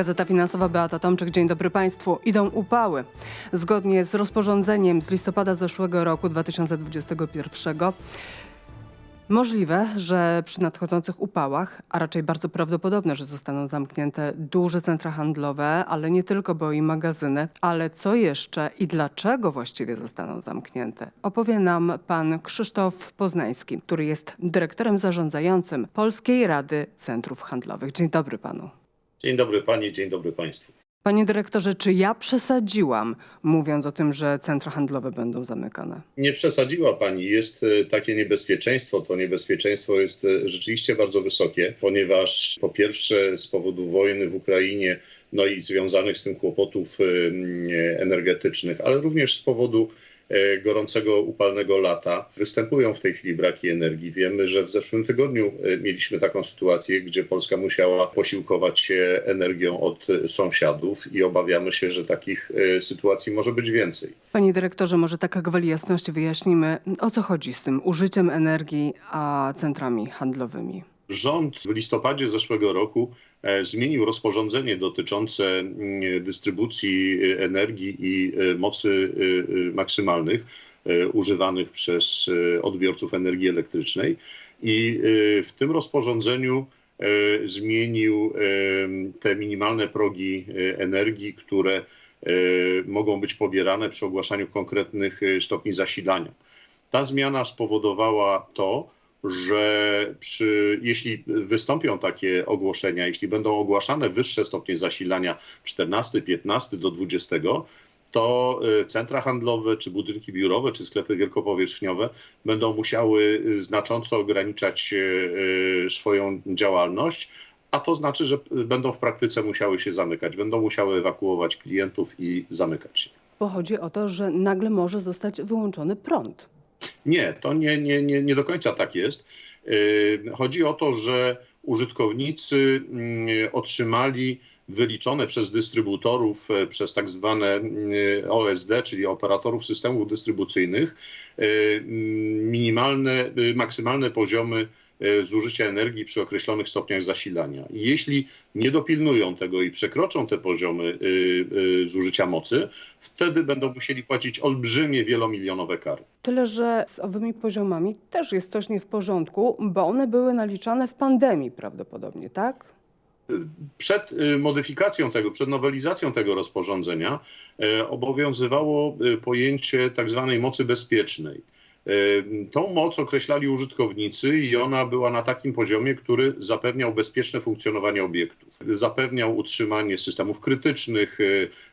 Gazeta Finansowa Beata Tomczyk, dzień dobry Państwu. Idą upały. Zgodnie z rozporządzeniem z listopada zeszłego roku 2021 możliwe, że przy nadchodzących upałach, a raczej bardzo prawdopodobne, że zostaną zamknięte duże centra handlowe, ale nie tylko, bo i magazyny. Ale co jeszcze i dlaczego właściwie zostaną zamknięte? Opowie nam pan Krzysztof Poznański, który jest dyrektorem zarządzającym Polskiej Rady Centrów Handlowych. Dzień dobry panu. Dzień dobry Pani, dzień dobry Państwu. Panie dyrektorze, czy ja przesadziłam, mówiąc o tym, że centra handlowe będą zamykane? Nie przesadziła Pani, jest e, takie niebezpieczeństwo. To niebezpieczeństwo jest e, rzeczywiście bardzo wysokie, ponieważ po pierwsze z powodu wojny w Ukrainie, no i związanych z tym kłopotów e, energetycznych, ale również z powodu gorącego, upalnego lata występują w tej chwili braki energii. Wiemy, że w zeszłym tygodniu e, mieliśmy taką sytuację, gdzie Polska musiała posiłkować się energią od e, sąsiadów i obawiamy się, że takich e, sytuacji może być więcej. Panie dyrektorze, może tak gwoli jasności wyjaśnimy, o co chodzi z tym użyciem energii a centrami handlowymi. Rząd w listopadzie zeszłego roku e, zmienił rozporządzenie dotyczące mm, dystrybucji e, energii i e, mocy e, e, maksymalnych e, używanych przez e, odbiorców energii elektrycznej. I e, w tym rozporządzeniu e, zmienił e, te minimalne progi e, energii, które e, mogą być pobierane przy ogłaszaniu konkretnych e, stopni zasilania. Ta zmiana spowodowała to, że przy, jeśli wystąpią takie ogłoszenia, jeśli będą ogłaszane wyższe stopnie zasilania 14, 15 do 20, to y, centra handlowe, czy budynki biurowe, czy sklepy wielkopowierzchniowe będą musiały znacząco ograniczać y, y, swoją działalność, a to znaczy, że będą w praktyce musiały się zamykać, będą musiały ewakuować klientów i zamykać się. Bo chodzi o to, że nagle może zostać wyłączony prąd. Nie, to nie, nie, nie, nie do końca tak jest. Yy, Chodzi o to, że użytkownicy mm, otrzymali wyliczone przez dystrybutorów, e, przez tak zwane mm, OSD, czyli operatorów systemów dystrybucyjnych, e, mm, minimalne, maksymalne poziomy e, zużycia energii przy określonych stopniach zasilania. I jeśli nie dopilnują tego i przekroczą te poziomy y, y, zużycia mocy, wtedy będą musieli płacić olbrzymie, wielomilionowe kary. Tyle, że z owymi poziomami też jest coś nie w porządku, bo one były naliczane w pandemii prawdopodobnie, tak? Przed modyfikacją tego, przed nowelizacją tego rozporządzenia e, obowiązywało pojęcie tak zwanej mocy bezpiecznej. E, Tą moc określali użytkownicy i ona była na takim poziomie, który zapewniał bezpieczne funkcjonowanie obiektów. Zapewniał utrzymanie systemów krytycznych,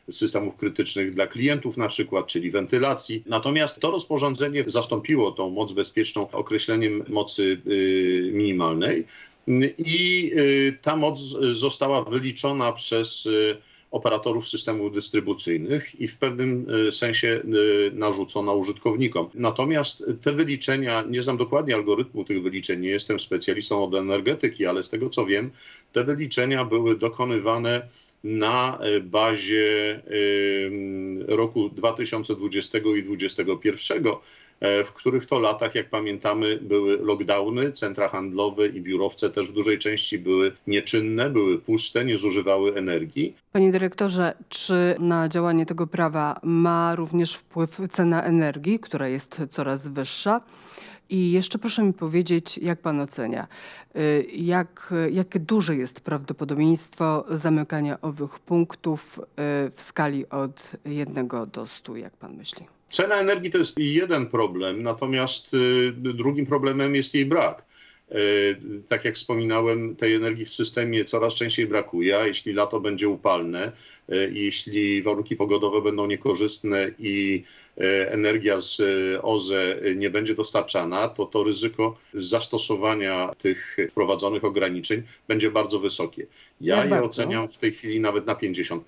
e, systemów krytycznych dla klientów na przykład, czyli wentylacji. Natomiast to rozporządzenie zastąpiło tą moc bezpieczną określeniem mocy y, minimalnej. I ta moc została wyliczona przez operatorów systemów dystrybucyjnych i w pewnym y, sensie y, narzucona użytkownikom. Natomiast te wyliczenia, nie znam dokładnie algorytmu tych wyliczeń, nie jestem specjalistą od energetyki, ale z tego co wiem, te wyliczenia były dokonywane na y, bazie roku 2020 i 2021, e, w których to latach, jak pamiętamy, były lockdowny, centra handlowe i biurowce też w dużej części były nieczynne, były puste, nie zużywały energii. Panie dyrektorze, czy na działanie tego prawa ma również wpływ cena energii, która jest coraz wyższa? I jeszcze proszę mi powiedzieć, jak pan ocenia, y, jak, jak duże jest prawdopodobieństwo zamykania owych punktów y, w skali od 1 do 100, jak pan myśli? Cena energii to jest jeden problem, natomiast y, drugim problemem jest jej brak. Tak jak wspominałem, tej energii w systemie coraz częściej brakuje, a jeśli lato będzie upalne, jeśli warunki pogodowe będą niekorzystne i y, energia z y, OZE nie będzie dostarczana, to to ryzyko zastosowania tych wprowadzonych ograniczeń będzie bardzo wysokie. Ja Jak je bardzo? oceniam w tej chwili nawet na 50%.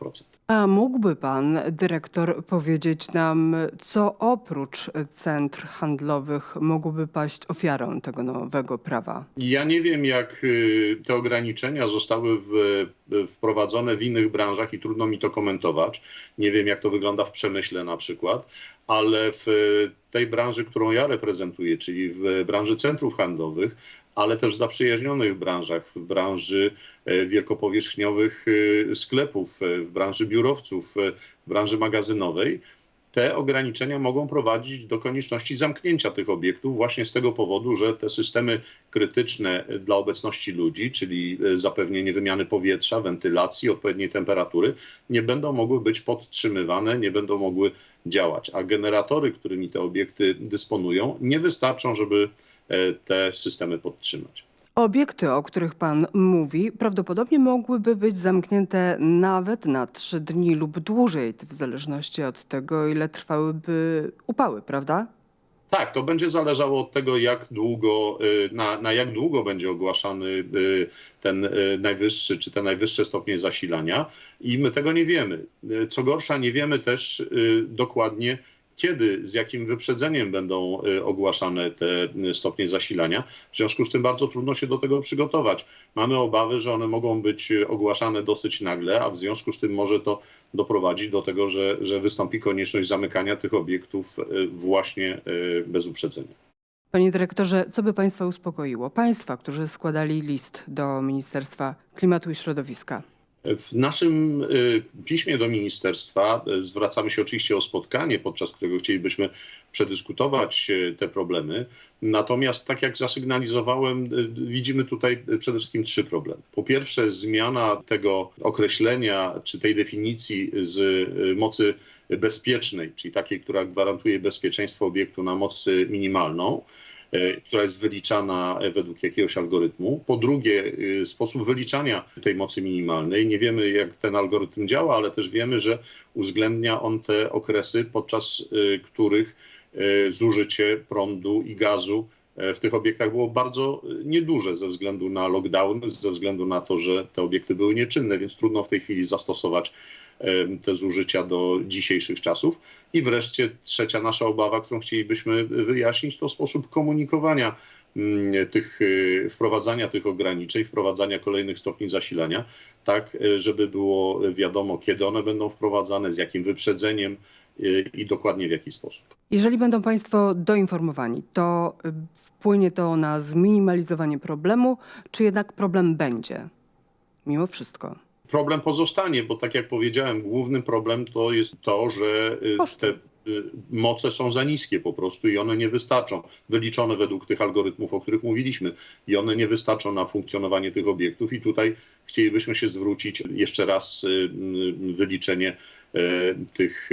A mógłby pan, dyrektor, powiedzieć nam, co oprócz centr handlowych mogłoby paść ofiarą tego nowego prawa? Ja nie wiem, jak y, te ograniczenia zostały w, wprowadzone w innych branżach i trudno mi to komentować. Nie wiem, jak to wygląda w przemyśle na przykład, ale w tej branży, którą ja reprezentuję, czyli w branży centrów handlowych, ale też w zaprzyjaźnionych branżach, w branży e, wielkopowierzchniowych e, sklepów, e, w branży biurowców, e, w branży magazynowej, te ograniczenia mogą prowadzić do konieczności zamknięcia tych obiektów właśnie z tego powodu, że te systemy krytyczne dla obecności ludzi, czyli e, zapewnienie wymiany powietrza, wentylacji, odpowiedniej temperatury, nie będą mogły być podtrzymywane, nie będą mogły działać. A generatory, którymi te obiekty dysponują, nie wystarczą, żeby e, te systemy podtrzymać. Obiekty, o których Pan mówi, prawdopodobnie mogłyby być zamknięte nawet na trzy dni lub dłużej, w zależności od tego, ile trwałyby upały, prawda? Tak, to będzie zależało od tego, jak długo, y, na, na jak długo będzie ogłaszany y, ten y, najwyższy czy te najwyższe stopnie zasilania i my tego nie wiemy. Co gorsza, nie wiemy też dokładnie, kiedy, z jakim wyprzedzeniem będą y, ogłaszane te y, stopnie zasilania. W związku z tym bardzo trudno się do tego przygotować. Mamy obawy, że one mogą być y, ogłaszane dosyć nagle, a w związku z tym może to doprowadzić do tego, że, że wystąpi konieczność zamykania tych obiektów właśnie bez uprzedzenia. Panie dyrektorze, co by Państwa uspokoiło? Państwa, którzy składali list do Ministerstwa Klimatu i Środowiska. W naszym y, piśmie do ministerstwa y, zwracamy się oczywiście o spotkanie, podczas którego chcielibyśmy przedyskutować y, te problemy. Natomiast, tak jak zasygnalizowałem, widzimy tutaj przede wszystkim trzy problemy. Po pierwsze, zmiana tego określenia czy tej definicji z mocy bezpiecznej, czyli takiej, która gwarantuje bezpieczeństwo obiektu na mocy minimalną, która jest wyliczana e, według jakiegoś algorytmu. Po drugie, y, sposób wyliczania tej mocy minimalnej. Nie wiemy, jak ten algorytm działa, ale też wiemy, że uwzględnia on te okresy, podczas których zużycie prądu i gazu e, w tych obiektach było bardzo nieduże ze względu na lockdown, ze względu na to, że te obiekty były nieczynne, więc trudno w tej chwili zastosować te zużycia do dzisiejszych czasów. I wreszcie trzecia nasza obawa, którą chcielibyśmy wyjaśnić, to sposób komunikowania mm, tych, y, wprowadzania tych ograniczeń, wprowadzania kolejnych stopni zasilania, tak y, żeby było wiadomo, kiedy one będą wprowadzane, z jakim wyprzedzeniem y, i dokładnie w jaki sposób. Jeżeli będą Państwo doinformowani, to wpłynie to na zminimalizowanie problemu, czy jednak problem będzie? Mimo wszystko. Problem pozostanie, bo tak jak powiedziałem, główny problem to jest to, że y, te y, moce są za niskie po prostu i one nie wystarczą, wyliczone według tych algorytmów, o których mówiliśmy, i one nie wystarczą na funkcjonowanie tych obiektów. I tutaj chcielibyśmy się zwrócić jeszcze raz y, wyliczenie tych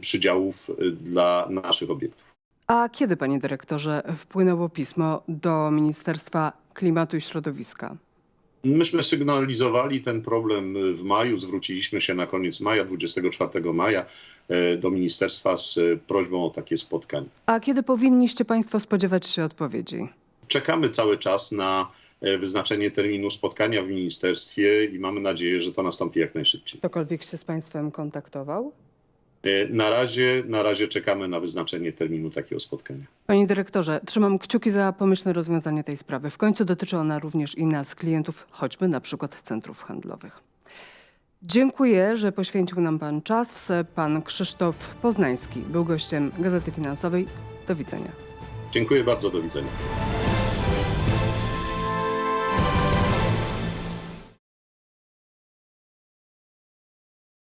przydziałów dla naszych obiektów. A kiedy, Panie Dyrektorze, wpłynęło pismo do Ministerstwa Klimatu i Środowiska? Myśmy sygnalizowali ten problem w maju, zwróciliśmy się na koniec maja, 24 maja e, do ministerstwa z e, prośbą o takie spotkanie. A kiedy powinniście Państwo spodziewać się odpowiedzi? Czekamy cały czas na wyznaczenie terminu spotkania w ministerstwie i mamy nadzieję, że to nastąpi jak najszybciej. Ktokolwiek się z Państwem kontaktował? E, Na razie, na razie czekamy na wyznaczenie terminu takiego spotkania. Panie dyrektorze, trzymam kciuki za pomyślne rozwiązanie tej sprawy. W końcu dotyczy ona również i nas, klientów, choćby na przykład centrów handlowych. Dziękuję, że poświęcił nam Pan czas. Pan Krzysztof Poznański był gościem Gazety Finansowej. Do widzenia. Dziękuję bardzo, do widzenia.